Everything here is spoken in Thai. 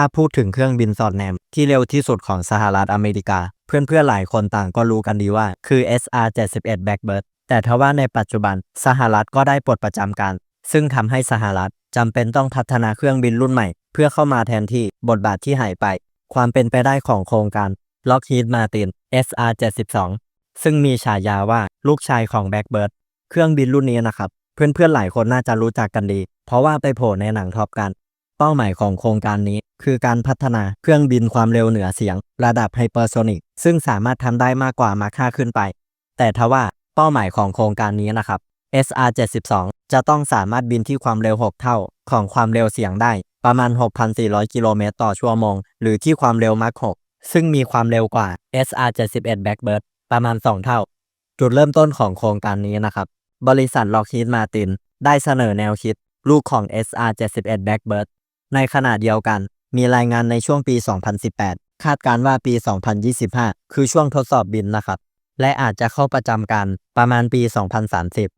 ถ้าพูดถึงเครื่องบินสอดแนม ที่เร็วที่สุดของสหรัฐอเมริกา เพื่อนๆหลายคนต่างก็รู้กันดีว่า คือ SR-71 Blackbird แต่ทว่าในปัจจุบันสหรัฐก็ได้ปลดประจำการ ซึ่งทำให้สหรัฐจำเป็นต้องพัฒนาเครื่องบินรุ่นใหม่ เพื่อเข้ามาแทนที่บทบาทที่หายไป ความเป็นไปได้ของโครงการ Lockheed Martin SR-72 ซึ่งมีฉายาว่าลูกชายของ Blackbird เครื่องบินรุ่นนี้นะครับ เพื่อนๆหลายคนน่าจะรู้จักกันดี เพราะว่าไปโผล่ในหนังท็อปกัน เป้าหมายของโครงการนี้ คือการพัฒนาเครื่องบินความเร็วเหนือเสียง ระดับไฮเปอร์โซนิกซึ่งสามารถทำได้มากกว่ามาค่าขึ้นไป แต่ทว่าเป้าหมายของโครงการนี้นะครับ SR-72 จะต้องสามารถบินที่ความเร็ว 6 เท่าของความเร็วเสียงได้ ประมาณ 6,400 กิโลเมตรต่อชั่วโมง หรือที่ความเร็วมาร์ค6ซึ่งมีความเร็วกว่า SR-71 Blackbird ประมาณ 2 เท่า จุดเริ่มต้นของโครงการนี้นะครับ บริษัท Lockheed Martin ได้เสนอแนวคิด ลูกของ SR-71 Blackbird ในขณะเดียวกัน มีรายงานในช่วงปี 2018 คาดการว่าปี 2025 คือช่วงทดสอบบินนะครับ และอาจจะเข้าประจำการประมาณปี 2030